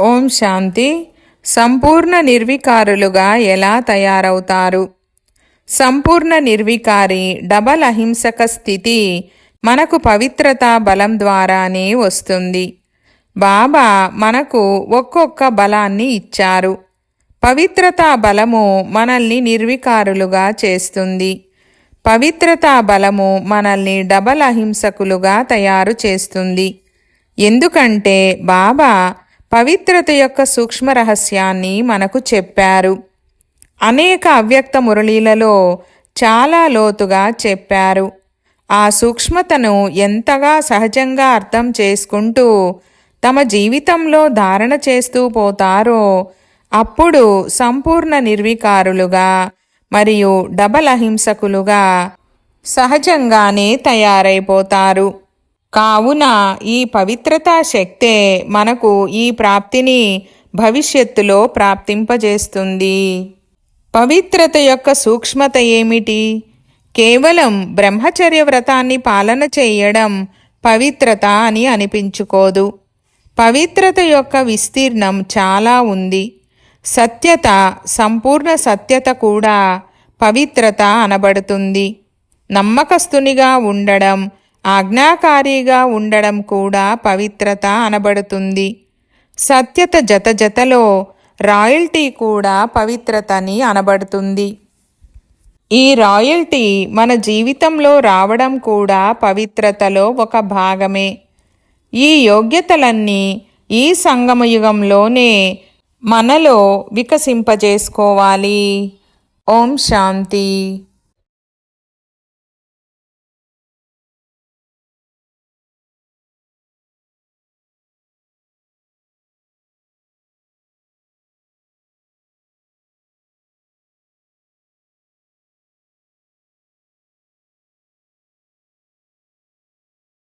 ఓం శాంతి. సంపూర్ణ నిర్వికారులుగా ఎలా తయారవుతారు? సంపూర్ణ నిర్వికారి డబల్ అహింసక స్థితి మనకు పవిత్రత బలం ద్వారానే వస్తుంది. బాబా మనకు ఒక్కొక్క బలాన్ని ఇచ్చారు. పవిత్రతా బలము మనల్ని నిర్వికారులుగా చేస్తుంది. పవిత్రతా బలము మనల్ని డబల్ అహింసకులుగా తయారు చేస్తుంది. ఎందుకంటే బాబా పవిత్రత యొక్క సూక్ష్మ రహస్యాన్ని మనకు చెప్పారు. అనేక అవ్యక్త మురళీలలో చాలా లోతుగా చెప్పారు. ఆ సూక్ష్మతను ఎంతగా సహజంగా అర్థం చేసుకుంటూ తమ జీవితంలో ధారణ చేస్తూ పోతారో అప్పుడు సంపూర్ణ నిర్వికారులుగా మరియు డబల్ అహింసకులుగా సహజంగానే తయారైపోతారు. కావున ఈ పవిత్రతా శక్తే మనకు ఈ ప్రాప్తిని భవిష్యత్తులో ప్రాప్తింపజేస్తుంది. పవిత్రత యొక్క సూక్ష్మత ఏమిటి? కేవలం బ్రహ్మచర్య వ్రతాన్ని పాలన చేయడం పవిత్రత అని అనిపించుకోదు. పవిత్రత యొక్క విస్తీర్ణం చాలా ఉంది. సత్యత సంపూర్ణ సత్యత కూడా పవిత్రత అనబడుతుంది. నమ్మకస్తునిగా ఉండడం ఆజ్ఞాకారిగా ఉండడం కూడా పవిత్రత అనబడుతుంది. సత్యత జత జతలో రాయల్టీ కూడా పవిత్రతని అనబడుతుంది. ఈ రాయల్టీ మన జీవితంలో రావడం కూడా పవిత్రతలో ఒక భాగమే. ఈ యోగ్యతలన్నీ ఈ సంగమయుగంలోనే మనలో వికసింపజేసుకోవాలి. ఓం శాంతి.